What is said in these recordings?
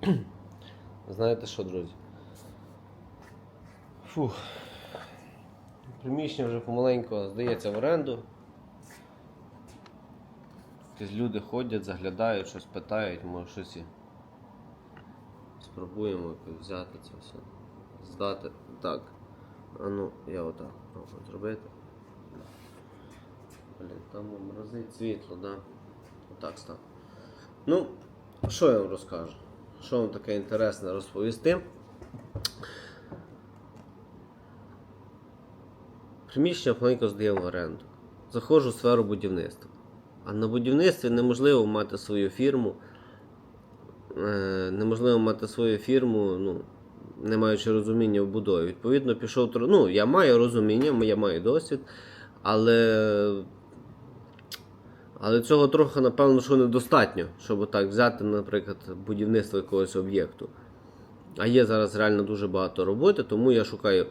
Знаєте що, друзі? Фух. Приміщення вже помаленьку здається в оренду. Якісь люди ходять, заглядають, щось питають, може щось і спробуємо взяти це все. Здати. Так. А ну, я отак пробую зробити. Блін, там морозить світло, да? Отак став. Ну, що я вам розкажу? Що вам таке інтересне розповісти? Приміщення маленько здає в оренду. Заходжу в сферу будівництва. А на будівництві неможливо мати свою фірму. Е, неможливо мати свою фірму, ну, не маючи розуміння в будові. Відповідно, пішов Ну, я маю розуміння, я маю досвід, але. Але цього трохи, напевно, що недостатньо, щоб так взяти, наприклад, будівництво якогось об'єкту. А є зараз реально дуже багато роботи, тому я шукаю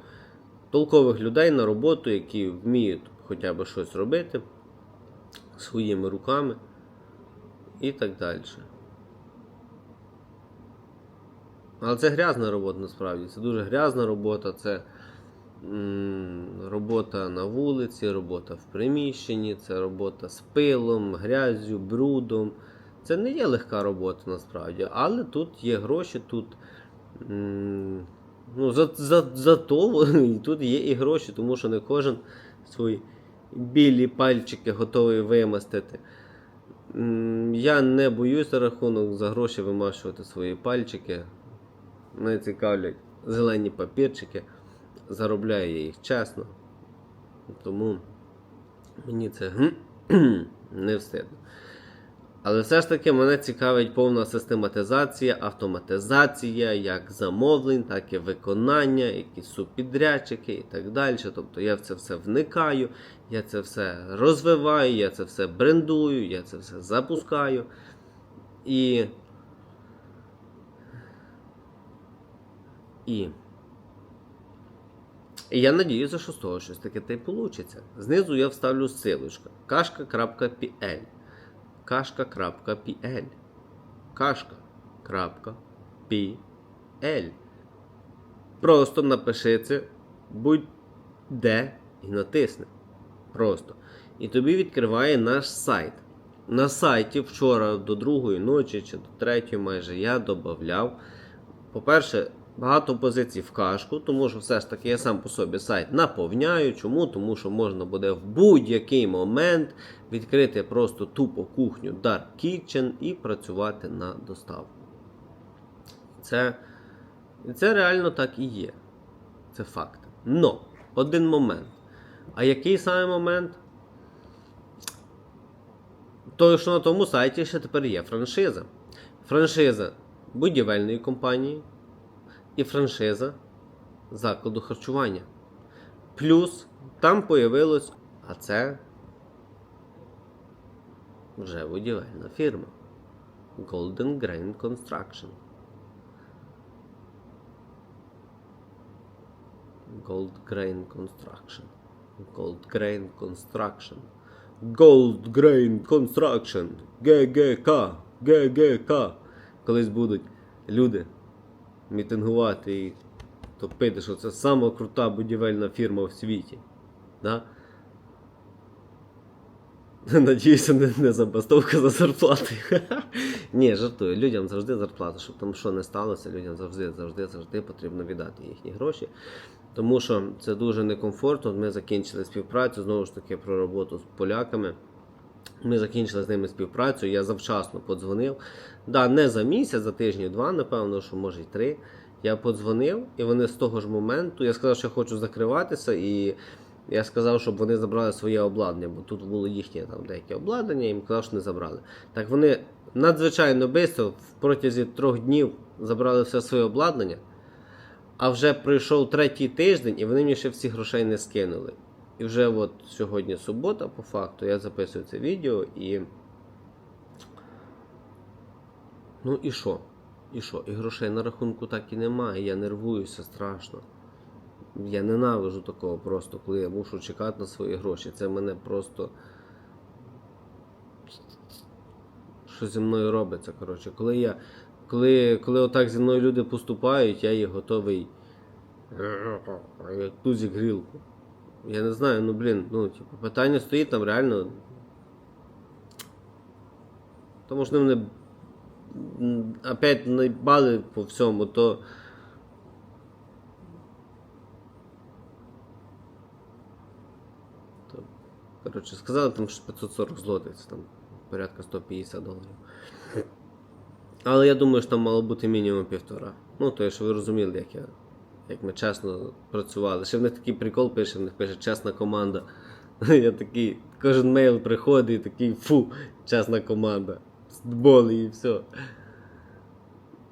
толкових людей на роботу, які вміють хоча б щось робити своїми руками і так далі. Але це грязна робота насправді. Це дуже грязна робота. Це робота на вулиці, робота в приміщенні, це робота з пилом, грязю, брудом. Це не є легка робота насправді, але тут є гроші, тут. Ну, за, за, за то тут є і гроші, тому що не кожен свої білі пальчики готовий вимастити. Я не боюсь рахунок за гроші вимащувати свої пальчики. Мене цікавлять зелені папірчики. Заробляю я їх чесно. Тому мені це не встидно. Але все ж таки мене цікавить повна систематизація, автоматизація як замовлень, так і виконання, якісь субпідрядчики і так далі. Тобто я в це все вникаю, я це все розвиваю, я це все брендую, я це все запускаю. І. І. І я надіюся, що з того щось таке та й вийде. Знизу я вставлю ссылочку кашка.pl кашка.pl кашка.pl Просто напиши це будь-де і натисни. Просто. І тобі відкриває наш сайт. На сайті вчора до другої ночі чи до третьої майже я додавав. По-перше, багато позицій в кашку, тому що все ж таки я сам по собі сайт наповняю. Чому? Тому що можна буде в будь-який момент відкрити просто тупо кухню Dark Kitchen і працювати на доставку. Це, це реально так і є. Це факт. Но один момент. А який саме момент? Той, що на тому сайті ще тепер є франшиза. Франшиза будівельної компанії і франшиза закладу харчування. Плюс там появилось, а це вже будівельна фірма Golden Grain Construction. Gold Grain Construction. Gold Grain Construction. Gold Grain Construction. ГГК. ГГК. Колись будуть люди мітингувати і топити, що це сама крута будівельна фірма в світі. Да? Надіюся, не, не забастовка за зарплати. Ні, жартую. Людям завжди зарплата, щоб там що не сталося, людям завжди, завжди, завжди потрібно віддати їхні гроші. Тому що це дуже некомфортно. Ми закінчили співпрацю, знову ж таки, про роботу з поляками. Ми закінчили з ними співпрацю, я завчасно подзвонив. Да, не за місяць, за тижні-два, напевно, що може й три. Я подзвонив, і вони з того ж моменту, я сказав, що я хочу закриватися, і я сказав, щоб вони забрали своє обладнання, бо тут було їхнє там деяке обладнання, і їм казав, що не забрали. Так вони надзвичайно швидко, в протязі трьох днів забрали все своє обладнання, а вже пройшов третій тиждень, і вони мені ще всі грошей не скинули. І вже от сьогодні субота, по факту, я записую це відео і. Ну і що? І що? І грошей на рахунку так і немає. Я нервуюся страшно. Я ненавижу такого просто, коли я мушу чекати на свої гроші. Це мене просто. Що зі мною робиться, коротше. Коли я коли, коли отак зі мною люди поступають, я їх готовий. Як тузик грілку. Я не знаю, ну блін, ну, типу, питання стоїть там реально. Тому що вони опять наїбали по всьому, то. то коротше, сказали там, що 540 злотих, це там порядка 150 доларів. Але я думаю, що там мало бути мінімум півтора. Ну, то що ви розуміли, як я. Як ми чесно працювали. Ще в них такий прикол пише, в них пише чесна команда. Я такий, кожен мейл приходить і такий фу, чесна команда. Футбол і все.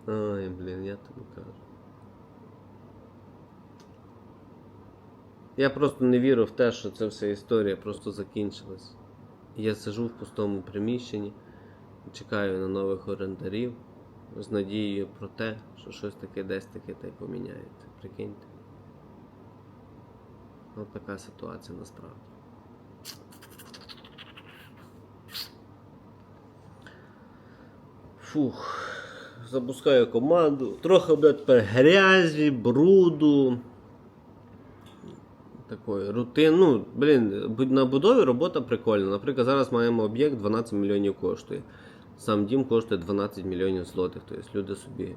Ой, блін, я тобі кажу. Я просто не вірю в те, що ця вся історія просто закінчилась. Я сижу в пустому приміщенні, чекаю на нових орендарів з надією про те, що щось таке десь таке та й поміняється. Прикиньте. Ось така ситуація насправді. Фух. Запускаю команду. Трохи блядь, грязі, бруду. Такої рутин. Ну, блін, на будові робота прикольна. Наприклад, зараз маємо об'єкт 12 мільйонів коштує. Сам дім коштує 12 мільйонів злотих. Тобто люди собі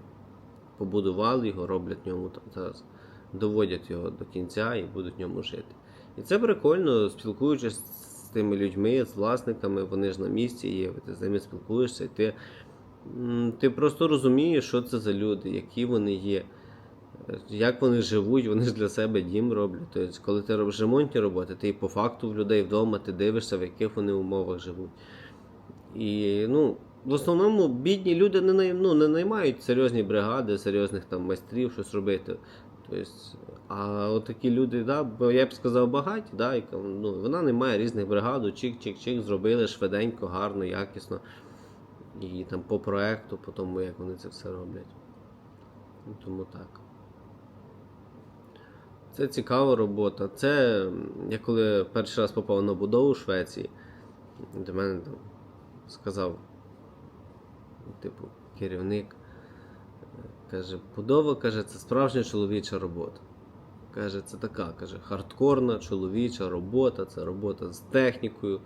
побудували його, роблять ньому зараз, доводять його до кінця і будуть в ньому жити. І це прикольно, спілкуючись з тими людьми, з власниками, вони ж на місці є, ти з ними спілкуєшся, і ти, ти просто розумієш, що це за люди, які вони є. Як вони живуть, вони ж для себе дім роблять. Тобто, коли ти робиш ремонтні роботи, ти по факту в людей вдома ти дивишся, в яких вони умовах живуть. І ну, в основному бідні люди не, ну, не наймають серйозні бригади, серйозних там майстрів щось робити. Тобто, а от такі люди, да, бо я б сказав, багаті, да, яка, ну, вона не має різних бригад, чик-чик-чик, зробили швиденько, гарно, якісно. І там по проекту, по тому, як вони це все роблять. Ну, Тому так. Це цікава робота. Це я коли перший раз попав на будову в Швеції, до мене там сказав, типу, керівник, е, каже, будова, каже, це справжня чоловіча робота. Каже, це така, каже, хардкорна чоловіча робота, це робота з технікою,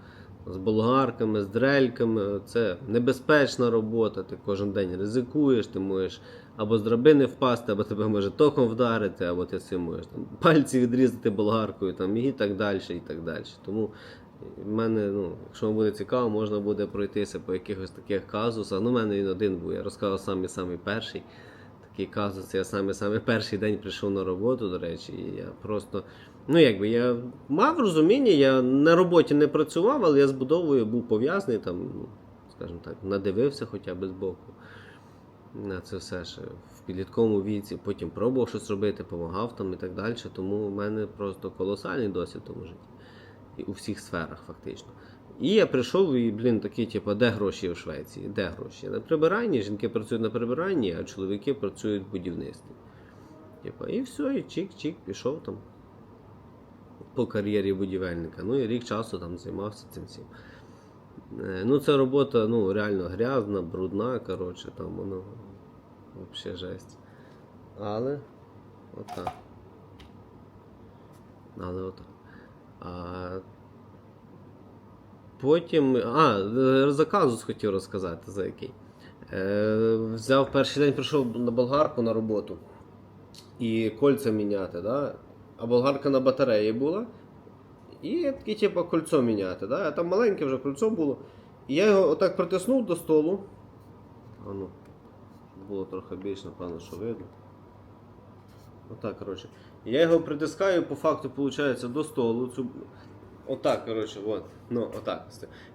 з болгарками, з дрельками. Це небезпечна робота. Ти кожен день ризикуєш, ти можеш або з драбини впасти, або тебе може током вдарити, або ти можеш там, пальці відрізати болгаркою там, і так далі. і так далі. Тому в мене, ну, якщо вам буде цікаво, можна буде пройтися по якихось таких казусах. Ну, в мене він один був, я розказав самий самий перший. Такий казус, я саме саме перший день прийшов на роботу, до речі, і я просто. Ну, якби я мав розуміння, я на роботі не працював, але я з був пов'язаний, там, ну, скажімо так, надивився хоча б з боку на це все ще в підлітковому віці, потім пробував щось робити, допомагав там і так далі. Тому в мене просто колосальний досвід в тому житті. У всіх сферах, фактично. І я прийшов і, блін, такий, типу, де гроші в Швеції? Де гроші? На прибиранні, жінки працюють на прибиранні, а чоловіки працюють в будівництві. Типу, і все, і чик-чик, пішов там по кар'єрі будівельника. Ну і рік часу там займався цим всім. Е, Ну, це робота ну, реально грязна, брудна, коротше, там воно взагалі жесть. Але отак. Але отак. Потім. А, за хотів розказати, за який. Е, взяв перший день, прийшов на болгарку на роботу і кольця міняти, да? а болгарка на батареї була. І таке, типу, кольцо міняти. Да? А там маленьке вже кольцо було. І я його отак притиснув до столу. А ну, було трохи більше, напевно, що видно. Отак, коротше. Я його притискаю, по факту, виходить, до столу. Цю... Отак, коротше, от. Ну, отак.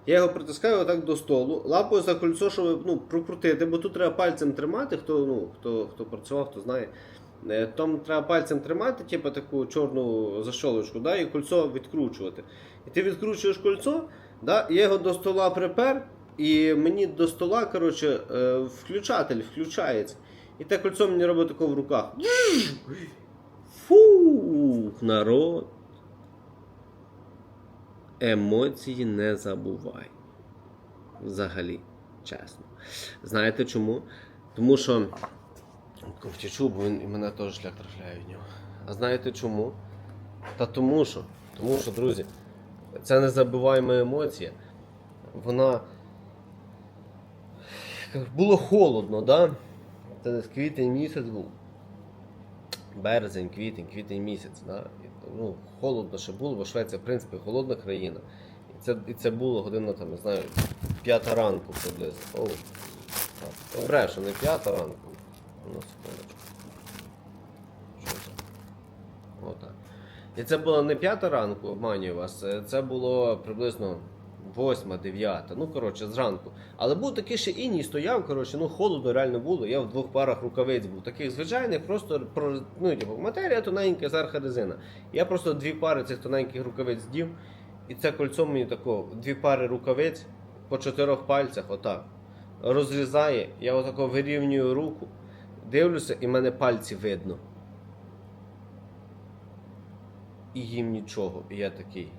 Я його притискаю отак до столу, лапою за кольцо, щоб ну, прокрутити, бо тут треба пальцем тримати, хто, ну, хто, хто працював, хто знає. Е, Там треба пальцем тримати, типу таку чорну защолочку, да, і кольцо відкручувати. І ти відкручуєш кольцо, да, я його до стола припер, і мені до стола коротше, е, включатель включається. І те кольцо мені робить тако в руках. Фу, народ. Емоції не забувай. Взагалі, чесно. Знаєте чому? Тому що втічу, бо він і мене теж шлях трафляє від нього. А знаєте чому? Та тому що, тому що, друзі, це незабуваємо емоція. Вона. Було холодно, да? Це квітень місяць був. Березень, квітень, квітень місяць. Да? Ну, холодно ще було, бо Швеція, в принципі, холодна країна. І це, і це було година, там, не знаю, п'ята ранку приблизно. О, так. Брешу, не п'ята ранку. Ну. Що це? Отак. І це було не п'ята ранку, обманюю вас, це було приблизно восьма, дев'ята, ну коротше, зранку. Але був такий ще іній стояв, коротше, ну холодно реально було. Я в двох парах рукавиць був. Таких звичайних, просто про- ну, типу, матерія тоненька, зверха резина. Я просто дві пари цих тоненьких рукавиць дів, і це кольцо мені тако, дві пари рукавиць по чотирьох пальцях, отак. Розрізає, я отако вирівнюю руку, дивлюся, і мене пальці видно. І їм нічого. І я такий.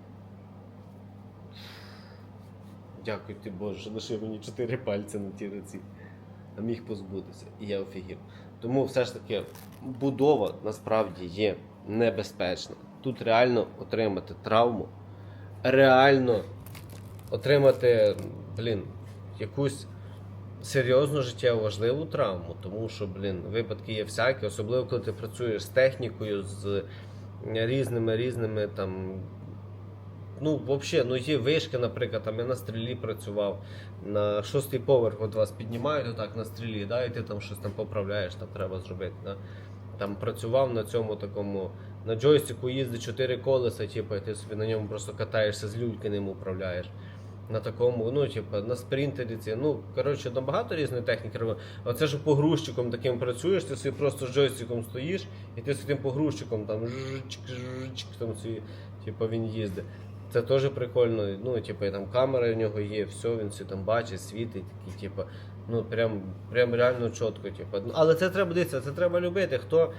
Дякую ти Боже, лишив мені чотири пальці на тій руці. А міг позбутися. І я офігів. Тому все ж таки будова насправді є небезпечна. Тут реально отримати травму, реально отримати, блін, якусь серйозну життєво важливу травму, тому що, блін, випадки є всякі, особливо коли ти працюєш з технікою, з різними різними там. Ну, взагалі, ну є вишки, наприклад, там я на стрілі працював, на шостий поверх от вас піднімають отак на стрілі, да, і ти там щось там поправляєш, там треба зробити. Да. Там працював на цьому такому, на джойстику їздить чотири колеса, типу, і ти собі на ньому просто катаєшся з люльки ним управляєш. На такому, ну, типу, на спринтері ці. Ну, коротше, там багато різної техніки робив. Оце ж погрузчиком таким працюєш, ти собі просто з джойстиком стоїш, і ти з тим погрузчиком там жичк, жичк, там собі, типу, він їздить. Це теж прикольно. Ну, типу, там камера в нього є, все, він все там бачить, світить, такий, типу, ну прям, прям реально чітко. Типу. Ну, Але це треба дивитися, це треба любити. Хто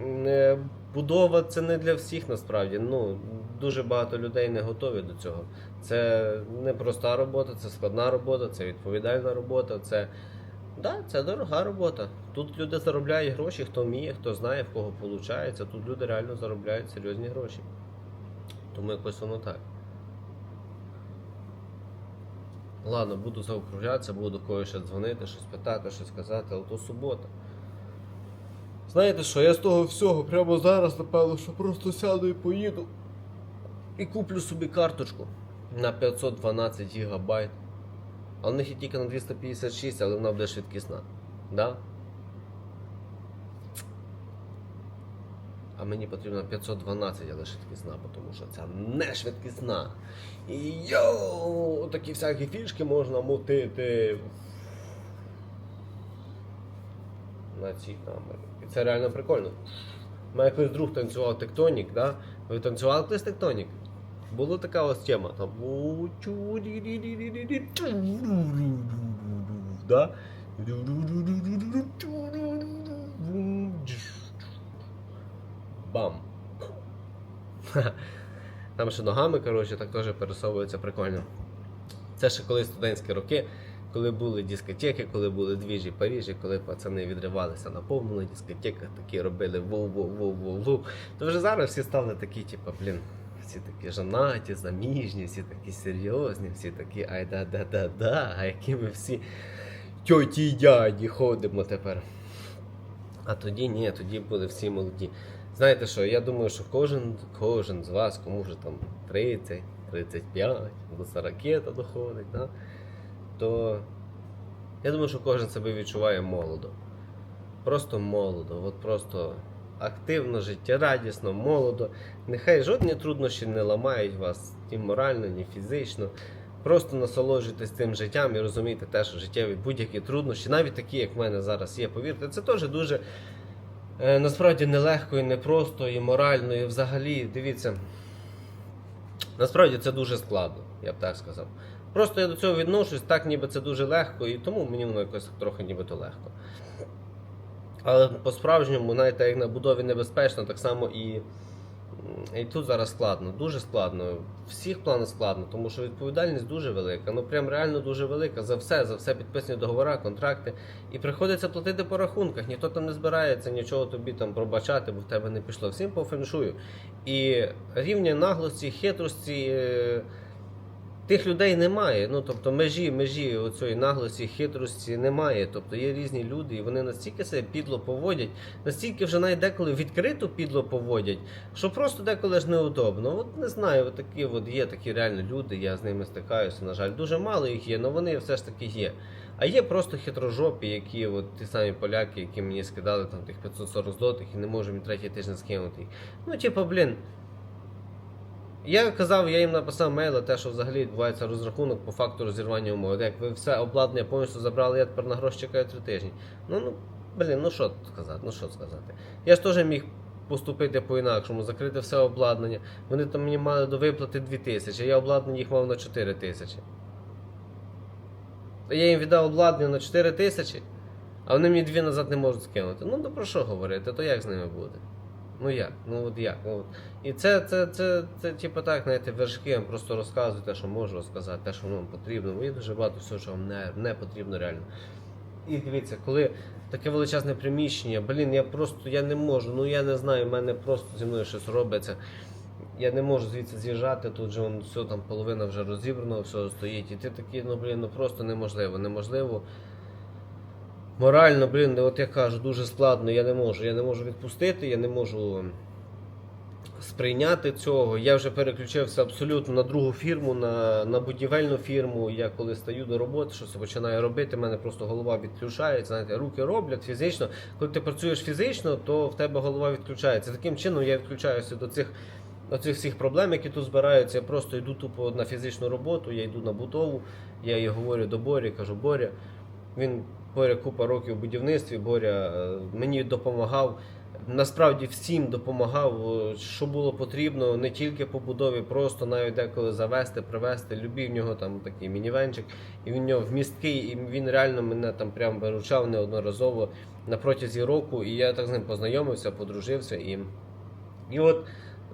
е, будова це не для всіх насправді. Ну, дуже багато людей не готові до цього. Це не проста робота, це складна робота, це відповідальна робота. Це Да, це дорога робота. Тут люди заробляють гроші, хто вміє, хто знає, в кого виходить. Тут люди реально заробляють серйозні гроші. Тому якось воно так. Ладно, буду заокружатися, буду до ще дзвонити, щось питати, щось казати, але то субота. Знаєте що, я з того всього прямо зараз, напевно, що просто сяду і поїду і куплю собі карточку на 512 гігабайт. А в них є тільки на 256, але вона буде швидкісна. Да? Мені потрібно 512, але швидкісна, тому що ця не швидкісна. І йоу, такі всякі фішки можна мутити на цій камері. І це реально прикольно. У мене якийсь друг танцював тектонік, да? Ви танцювали колись тектонік? Була така ось тема. Там. Да? Бам. Там ще ногами, коротше, так теж пересовується прикольно. Це ще коли студентські роки, коли були дискотеки, коли були двіжі Парижі, коли пацани відривалися на повному дискотеках, такі робили ву-ву-ву-ву-ву. То вже зараз всі стали такі, типу, блін, всі такі жонаті, заміжні, всі такі серйозні, всі такі ай да да да да а які ми всі тьоті й дяді ходимо тепер. А тоді ні, тоді були всі молоді. Знаєте що, я думаю, що кожен, кожен з вас, кому вже там 30, 35, до 40 та доходить, да? то я думаю, що кожен себе відчуває молодо. Просто молодо, от просто активно, життєрадісно, молодо. Нехай жодні труднощі не ламають вас ні морально, ні фізично. Просто насолоджуйтесь цим життям і розумійте те, що життєві будь-які труднощі, навіть такі, як в мене зараз є, повірте, це теж дуже насправді нелегко і непросто, і морально, і взагалі, дивіться. Насправді це дуже складно, я б так сказав. Просто я до цього відношусь, так ніби це дуже легко, і тому мені воно якось трохи нібито легко. Але по-справжньому, знаєте, як на будові небезпечно, так само і І тут зараз складно, дуже складно. Всіх планах складно, тому що відповідальність дуже велика. Ну прям реально дуже велика. За все, за все підписані договори, контракти. І приходиться платити по рахунках. Ніхто там не збирається нічого тобі там пробачати, бо в тебе не пішло. Всім по феншую. І рівня наглості, хитрості. Тих людей немає. Ну тобто межі, межі оцієї наглості, хитрості немає. Тобто є різні люди, і вони настільки себе підло поводять, настільки вже навіть деколи відкрито підло поводять, що просто деколи ж неудобно. От не знаю, от такі от є такі реально люди, я з ними стикаюся. На жаль, дуже мало їх є, але вони все ж таки є. А є просто хитрожопі, які от ті самі поляки, які мені скидали там тих 540 злотих і не можу мені третій тиждень скинути. Ну, типу, блін. Я казав, я їм написав мейла, те, що взагалі відбувається розрахунок по факту розірвання умови. Як ви все обладнання повністю забрали, я тепер на гроші чекаю три тижні. Ну, ну, блін, ну що сказати, ну що сказати. Я ж теж міг поступити по-інакшому, закрити все обладнання. Вони там мені мали до виплати 2 тисячі, я обладнання їх мав на 4 тисячі. Я їм віддав обладнання на 4 тисячі, а вони мені дві назад не можуть скинути. Ну, то про що говорити, то як з ними буде? Ну як? Ну от як? Ну, от. І це, це, це, це, типу так, знаєте, вершки, я просто розказую те, що можу розказати, те, що вам потрібно. Є дуже багато всього, що вам не, не потрібно реально. І дивіться, коли таке величезне приміщення, блін, я просто я не можу, ну я не знаю, в мене просто зі мною щось робиться. Я не можу звідси з'їжджати, тут же все там половина вже розібрано, все стоїть. І ти такий, ну блін, ну просто неможливо, неможливо. Морально, блін, от я кажу, дуже складно, я не можу. Я не можу відпустити, я не можу сприйняти цього. Я вже переключився абсолютно на другу фірму, на, на будівельну фірму. Я коли стаю до роботи, щось починаю робити, в мене просто голова відключається. Знаєте, руки роблять фізично. Коли ти працюєш фізично, то в тебе голова відключається. Таким чином я відключаюся до цих. До цих всіх проблем, які тут збираються, я просто йду тупо на фізичну роботу, я йду на бутову, я їй говорю до Борі, кажу, Боря, він Боря купа років у будівництві, Боря е, мені допомагав. Насправді всім допомагав, е, що було потрібно, не тільки по будові, просто навіть деколи завести, привезти. Любив в нього там такий мінівенчик, і в нього вмісткий, і він реально мене там прям виручав неодноразово на протязі року. І я так з ним познайомився, подружився. І, і от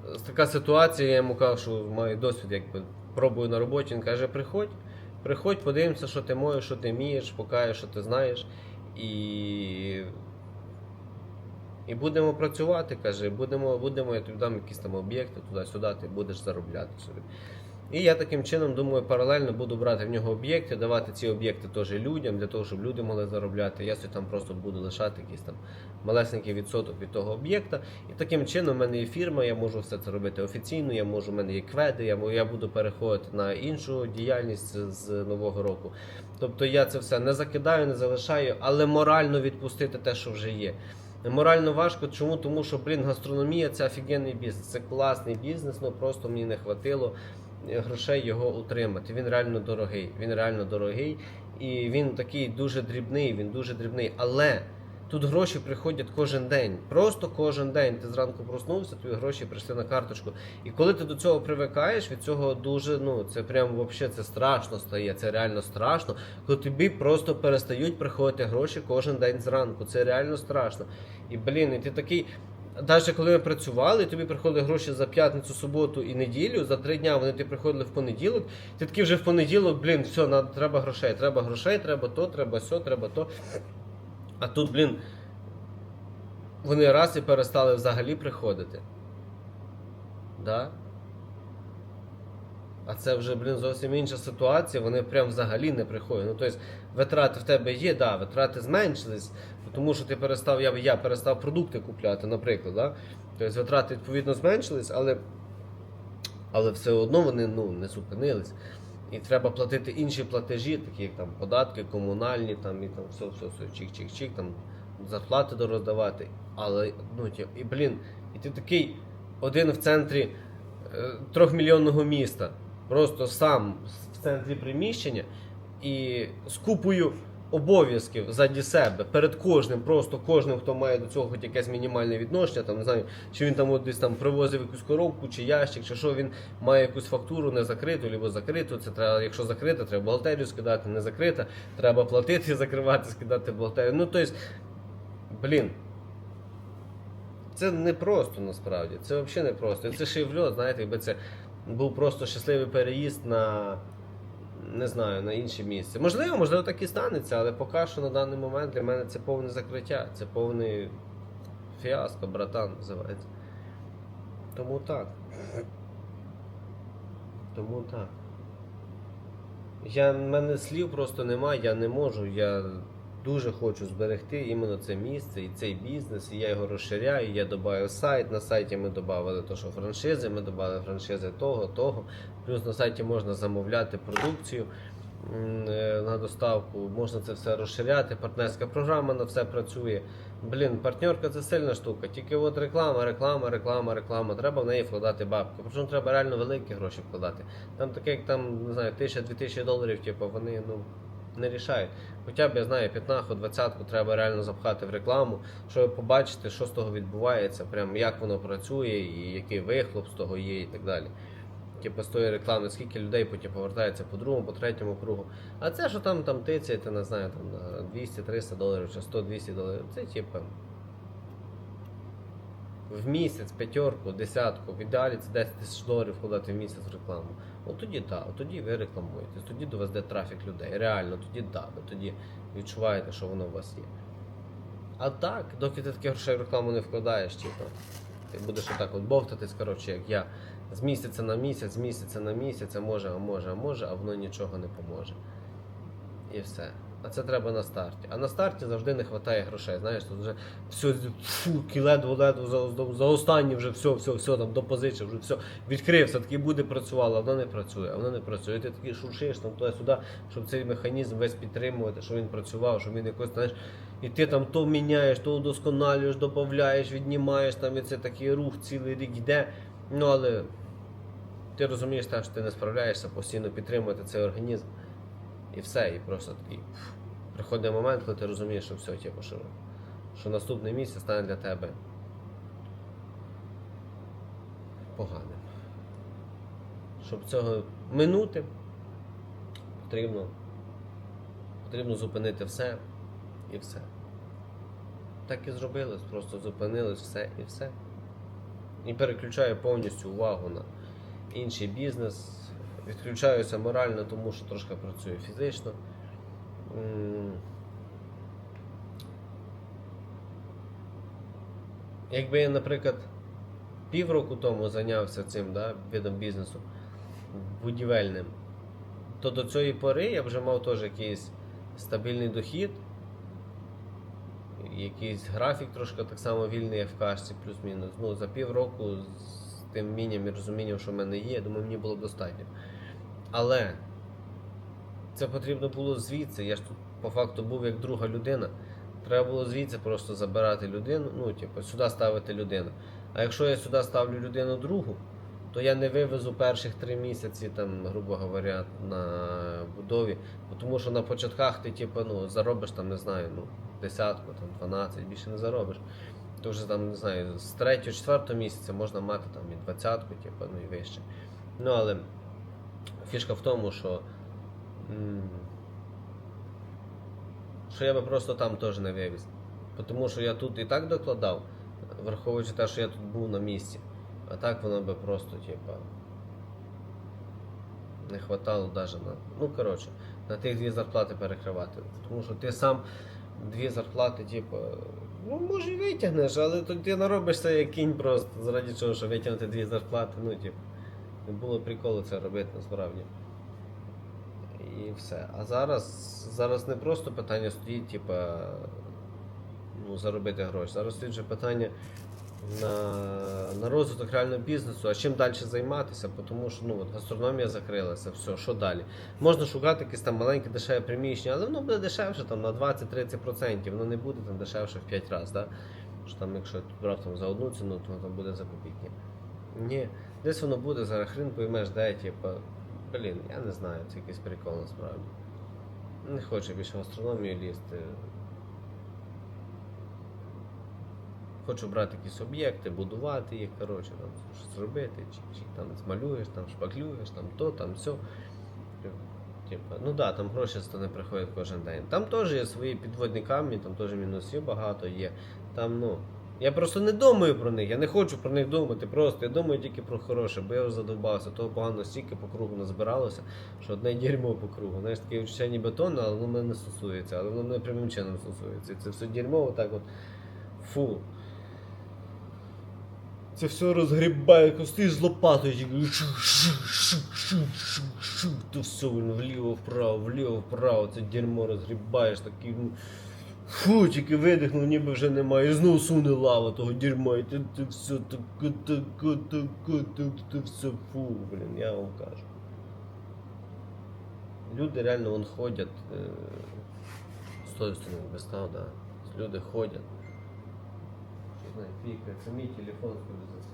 е, така ситуація, я йому кажу, що маю досвід, якби пробую на роботі. Він каже, приходь. Приходь, подивимося, що ти можеш, що ти вмієш, покажеш, що ти знаєш. І і будемо працювати, каже, будемо, будемо, я тобі дам якісь там об'єкти туди-сюди, ти будеш заробляти собі. І я таким чином думаю, паралельно буду брати в нього об'єкти, давати ці об'єкти теж людям, для того, щоб люди могли заробляти. Я собі там просто буду лишати якийсь там малесенький відсоток від того об'єкта. І таким чином в мене є фірма, я можу все це робити офіційно, я можу, в мене є кведи, я, я буду переходити на іншу діяльність з, нового року. Тобто я це все не закидаю, не залишаю, але морально відпустити те, що вже є. Морально важко, чому? Тому що, блін, гастрономія це офігенний бізнес, це класний бізнес, ну просто мені не е, грошей його утримати. Він реально дорогий. Він реально дорогий. І він такий дуже дрібний, він дуже дрібний. Але тут гроші приходять кожен день. Просто кожен день. Ти зранку проснувся, тобі гроші прийшли на карточку. І коли ти до цього привикаєш, від цього дуже, ну, це прям вообще це страшно стає. Це реально страшно. Коли тобі просто перестають приходити гроші кожен день зранку. Це реально страшно. І блін, і ти такий. Навіть коли ми працювали, тобі приходили гроші за п'ятницю, суботу і неділю, за три дня вони тобі приходили в понеділок, ти такий вже в понеділок, блін, все, треба грошей, треба грошей, треба то, треба сьо, треба то. А тут, блін, вони раз і перестали взагалі приходити. Да? А це вже, блін, зовсім інша ситуація, вони прям взагалі не приходять. Ну, тобто, витрати в тебе є, да, витрати зменшились, тому що ти перестав, я, я перестав продукти купляти, наприклад. Да? Тобто витрати відповідно зменшились, але, але все одно вони ну, не зупинились. І треба платити інші платежі, такі як там податки, комунальні, там і там все, все, все, чик-чик-чик, там зарплати дороздавати. Але ну і блін, і ти такий один в центрі е, трьохмільйонного міста, просто сам в центрі приміщення і з купою обов'язків заді себе перед кожним, просто кожним, хто має до цього хоч якесь мінімальне відношення, там не знаю, чи він там от десь там привозив якусь коробку, чи ящик, чи що він має якусь фактуру не закриту, або закриту. Це треба, якщо закрита, треба бухгалтерію скидати, не закрита, треба платити, закривати, скидати бухгалтерію. Ну тобто, блін. Це не просто насправді. Це взагалі не просто. Це льот, знаєте, якби це був просто щасливий переїзд на. Не знаю, на інше місце. Можливо, можливо, так і станеться, але поки що на даний момент для мене це повне закриття, це повний фіаско, братан називається. Тому так. Тому так. Я, в мене слів просто немає, я не можу. Я дуже хочу зберегти іменно це місце і цей бізнес, і я його розширяю. Я додаю сайт. На сайті ми додали то, що франшизи, ми додали франшизи того, того. Плюс на сайті можна замовляти продукцію е, на доставку, можна це все розширяти. Партнерська програма на все працює. Блін, партнерка це сильна штука. Тільки от реклама, реклама, реклама, реклама. Треба в неї вкладати бабки. Причому треба реально великі гроші вкладати. Там таке, як там, не знаю, тисяча-дві тисячі доларів, типу, вони ну, не рішають. Хоча б я знаю, 15 20 треба реально запхати в рекламу, щоб побачити, що з того відбувається, прям як воно працює, і який вихлоп з того є, і так далі. Типу з тої реклами, скільки людей потім повертається по другому, по третьому кругу. А це, що там там тицяєте, не знаю, там на 200-300 доларів чи 100-200 доларів, це типу. В місяць, п'ятерку, десятку, в ідеалі це 10 тисяч доларів вкладати в місяць в рекламу. От тоді так, от тоді ви рекламуєтесь, тоді до вас йде трафік людей. Реально, тоді так, ви тоді відчуваєте, що воно у вас є. А так, доки ти таке грошей в рекламу не вкладаєш, типу, ти будеш отак от бовтатись, коротше, як я. З місяця на місяць, з місяця на місяць, а може, а може, а може, а воно нічого не поможе. І все. А це треба на старті. А на старті завжди не вистачає грошей. Знаєш, тут вже все фу, ледве, ледве за, за, останні вже все, все, все там допозичив, вже все відкрився, таки буде працювало, а воно не працює, а воно не працює. І ти такий шуршиш там туди-сюди, щоб цей механізм весь підтримувати, щоб він працював, щоб він якось, знаєш, і ти там то міняєш, то удосконалюєш, додаєш, віднімаєш, там і це такий рух цілий рік йде. Ну але ти розумієш, так, що ти не справляєшся, постійно підтримувати цей організм. І все, і просто такий. Приходить момент, коли ти розумієш, що все, типу, що, що наступне місце стане для тебе поганим. Щоб цього минути, потрібно, потрібно зупинити все і все. Так і зробили, просто зупинились все і все. І переключаю повністю увагу на інший бізнес. Відключаюся морально, тому що трошки працюю фізично. Якби я, наприклад, півроку тому зайнявся цим да, видом бізнесу будівельним, то до цієї пори я вже мав теж якийсь стабільний дохід, якийсь графік трошки так само вільний, в кашці, плюс-мінус. Ну, за півроку з тим мінням і розумінням, що в мене є, я думаю, мені було достатньо. Але це потрібно було звідси. Я ж тут по факту був як друга людина. Треба було звідси просто забирати людину, ну, типу, сюди ставити людину. А якщо я сюди ставлю людину другу, то я не вивезу перших три місяці, там, грубо говоря, на будові. Тому що на початках ти типу, ну, заробиш там, не знаю, ну, десятку, там, 12, більше не заробиш. То вже там, не знаю, з 3-4 місяця можна мати там і двадцятку, типу, ну і вище. Ну, але фішка в тому, що. що я би просто там теж не вивіз. Тому що я тут і так докладав, враховуючи те, що я тут був на місці. А так воно би просто, типа. Не хватало навіть на. Ну, коротше, на тих дві зарплати перекривати. Тому що ти сам дві зарплати, типу, ну може і витягнеш, але то ти наробишся як кінь просто, заради чого, щоб витягнути дві зарплати, ну, типу, не було приколу це робити насправді. І все. А зараз, зараз не просто питання стоїть, типа, ну, заробити гроші. Зараз стоїть вже питання на, на розвиток реального бізнесу, а чим далі займатися, тому що ну, от гастрономія закрилася, все, що далі. Можна шукати якесь там маленьке дешеве приміщення, але воно буде дешевше там, на 20-30%, воно не буде там дешевше в 5 разів. Да? Що там, якщо брав там, за одну ціну, то там буде за копійки. Ні, десь воно буде за хрін поймеш, де, типу, блін, я не знаю, це якийсь прикол насправді. Не хочу більше в астрономію лізти. Хочу брати якісь об'єкти, будувати їх, коротше, там щось робити, чи, чи там змалюєш, там шпаклюєш, там то, там все. Типа, ну да, там гроші з не приходять кожен день. Там теж є свої підводні камні, там теж мінусів багато є. Там, ну, Я просто не думаю про них, я не хочу про них думати. Просто я думаю тільки про хороше, бо я вже задовбався. Того погано стільки по кругу назбиралося, що одне дерьмо по кругу. Знаєш, таке відчуття ніби тонне, але воно мене не стосується, але воно мене прямим чином стосується. Це все дерьмо отак от. Фу. Це все розгрібає, стоїш з лопатою, то все воно вліво, вправо, вліво, вправо, це дерьмо розгрібаєш, такий, ну, фу, тільки видихнув, ніби вже немає, і знов суне лава того дерьма, і ти, ти все таке, таке, таке, таке, ти все, фу, блін, я вам кажу. Люди реально вон ходять, е, з тої без став, да. Люди ходять. Що знає, пікає, це мій телефон скажу.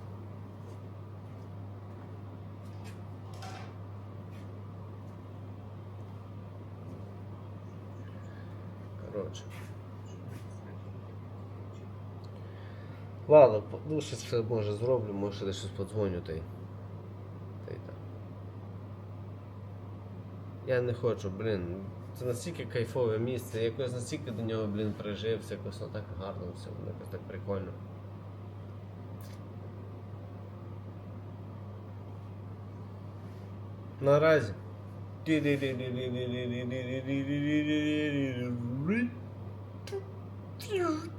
Коротше. Ладно, ну щось ще може зроблю, може десь щось подзвоню та й. Та й так. Я не хочу, блін. Це настільки кайфове місце, якось настільки до нього, блін, прижився, якось воно так гарно все, воно якось так прикольно. Наразі. Пока.